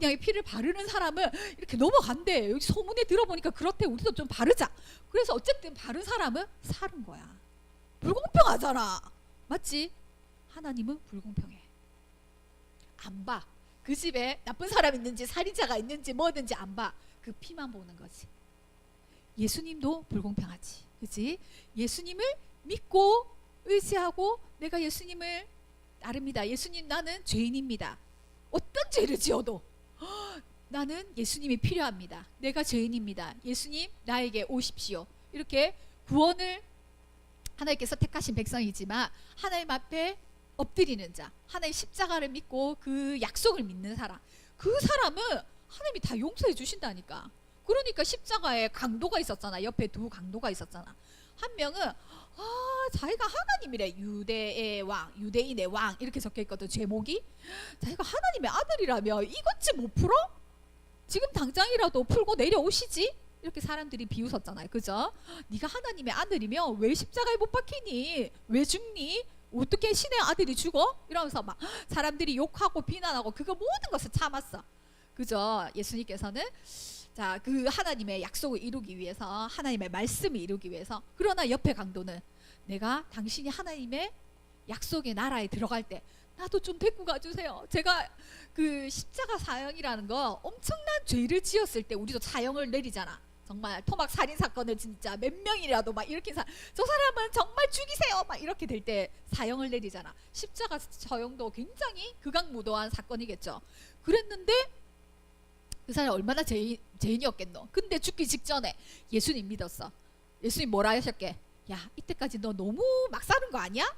어린 양의 피를 바르는 사람은 이렇게 넘어간대. 여기 소문에 들어보니까 그렇대. 우리도 좀 바르자. 그래서 어쨌든 바른 사람은 사는 거야. 불공평하잖아. 맞지? 하나님은 불공평해. 안 봐. 그 집에 나쁜 사람 있는지 살인자가 있는지 뭐든지 안 봐. 그 피만 보는 거지. 예수님도 불공평하지. 그지? 예수님을 믿고 의지하고 내가 예수님을 따릅니다. 예수님 나는 죄인입니다. 어떤 죄를 지어도 "헉, 나는 예수님이 필요합니다. 내가 죄인입니다. 예수님 나에게 오십시오. 이렇게 구원을 하나님께서 택하신 백성이지만 하나님 앞에 엎드리는 자, 하나님 십자가를 믿고 그 약속을 믿는 사람, 그 사람은 하나님이 다 용서해 주신다니까. 그러니까 십자가에 강도가 있었잖아. 옆에 두 강도가 있었잖아. 한 명은 아 자기가 하나님이래 유대의 왕, 유대인의 왕 이렇게 적혀 있거든 제목이. 자기가 하나님의 아들이라며 이것지 못 풀어? 지금 당장이라도 풀고 내려오시지? 이렇게 사람들이 비웃었잖아요. 그죠? 네가 하나님의 아들이면 왜 십자가에 못 박히니? 왜 죽니? 어떻게 신의 아들이 죽어? 이러면서 막 사람들이 욕하고 비난하고 그거 모든 것을 참았어. 그죠? 예수님께서는 자, 그 하나님의 약속을 이루기 위해서 하나님의 말씀을 이루기 위해서 그러나 옆에 강도는 내가 당신이 하나님의 약속의 나라에 들어갈 때 나도 좀 데리고 가주세요. 제가 그 십자가 사형이라는 거 엄청난 죄를 지었을 때 우리도 사형을 내리잖아. 정말 토막 살인 사건을 진짜 몇 명이라도 막 일으킨 사람 저 사람은 정말 죽이세요 막 이렇게 될 때 사형을 내리잖아. 십자가 사형도 굉장히 극악무도한 사건이겠죠. 그랬는데 그 사람이 얼마나 죄인, 죄인이었겠노. 근데 죽기 직전에 예수님 믿었어. 예수님 뭐라 하셨게? 야 이때까지 너 너무 막 사는 거 아니야?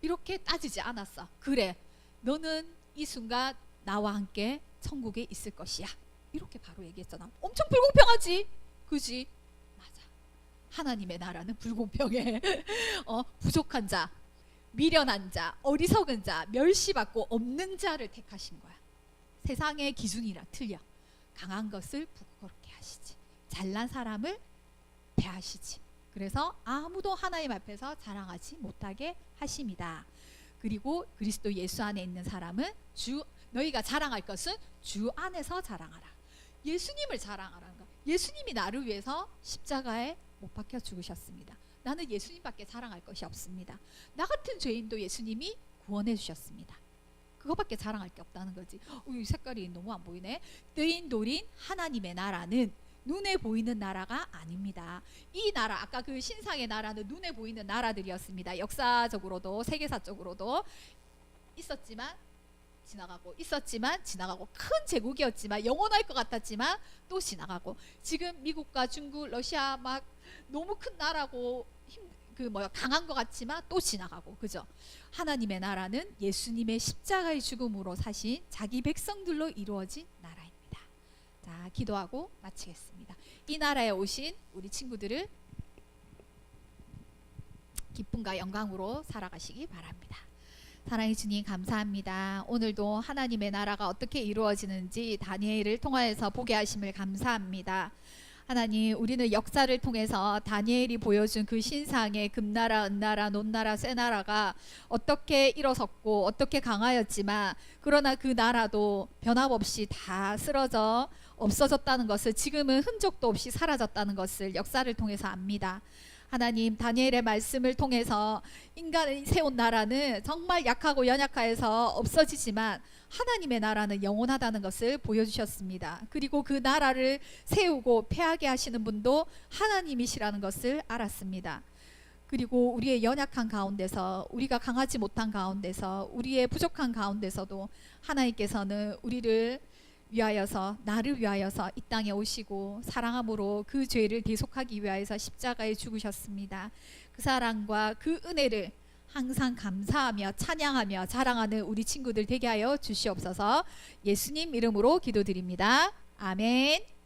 이렇게 따지지 않았어. 그래, 너는 이 순간 나와 함께 천국에 있을 것이야. 이렇게 바로 얘기했잖아. 엄청 불공평하지, 그지? 맞아. 하나님의 나라는 불공평해. 어, 부족한 자, 미련한 자, 어리석은 자, 멸시받고 없는 자를 택하신 거야. 세상의 기준이랑 틀려. 강한 것을 부끄럽게 하시지. 잘난 사람을 배하시지. 그래서 아무도 하나님 앞에서 자랑하지 못하게 하심이다. 그리고 그리스도 예수 안에 있는 사람은 주 너희가 자랑할 것은 주 안에서 자랑하라. 예수님을 자랑하라는 거야. 예수님이 나를 위해서 십자가에 못 박혀 죽으셨습니다. 나는 예수님밖에 자랑할 것이 없습니다. 나 같은 죄인도 예수님이 구원해 주셨습니다. 그거밖에 자랑할 게 없다는 거지. 어, 이 색깔이 너무 안 보이네. 뜨인 돌인 하나님의 나라는 눈에 보이는 나라가 아닙니다. 이 나라 아까 그 신상의 나라는 눈에 보이는 나라들이었습니다. 역사적으로도 세계사적으로도 있었지만 지나가고 있었지만 지나가고 큰 제국이었지만 영원할 것 같았지만 또 지나가고 지금 미국과 중국, 러시아 막 너무 큰 나라고 힘, 그 뭐야 강한 것 같지만 또 지나가고 그죠? 하나님의 나라는 예수님의 십자가의 죽음으로 사신 자기 백성들로 이루어진 나라입니다. 자, 기도하고 마치겠습니다. 이 나라에 오신 우리 친구들을 기쁨과 영광으로 살아가시기 바랍니다. 사랑의 주님 감사합니다. 오늘도 하나님의 나라가 어떻게 이루어지는지 다니엘을 통하여서 보게 하심을 감사합니다. 하나님, 우리는 역사를 통해서 다니엘이 보여준 그 신상의 금나라, 은나라, 논나라, 쇠나라가 어떻게 일어섰고 어떻게 강하였지만 그러나 그 나라도 변함없이 다 쓰러져 없어졌다는 것을 지금은 흔적도 없이 사라졌다는 것을 역사를 통해서 압니다. 하나님 다니엘의 말씀을 통해서 인간이 세운 나라는 정말 약하고 연약하여서 없어지지만 하나님의 나라는 영원하다는 것을 보여주셨습니다. 그리고 그 나라를 세우고 패하게 하시는 분도 하나님이시라는 것을 알았습니다. 그리고 우리의 연약한 가운데서 우리가 강하지 못한 가운데서 우리의 부족한 가운데서도 하나님께서는 우리를 위하여서 나를 위하여서 이 땅에 오시고 사랑함으로 그 죄를 대속하기 위하여서 십자가에 죽으셨습니다. 그 사랑과 그 은혜를 항상 감사하며 찬양하며 자랑하는 우리 친구들 되게 하여 주시옵소서. 예수님 이름으로 기도드립니다. 아멘.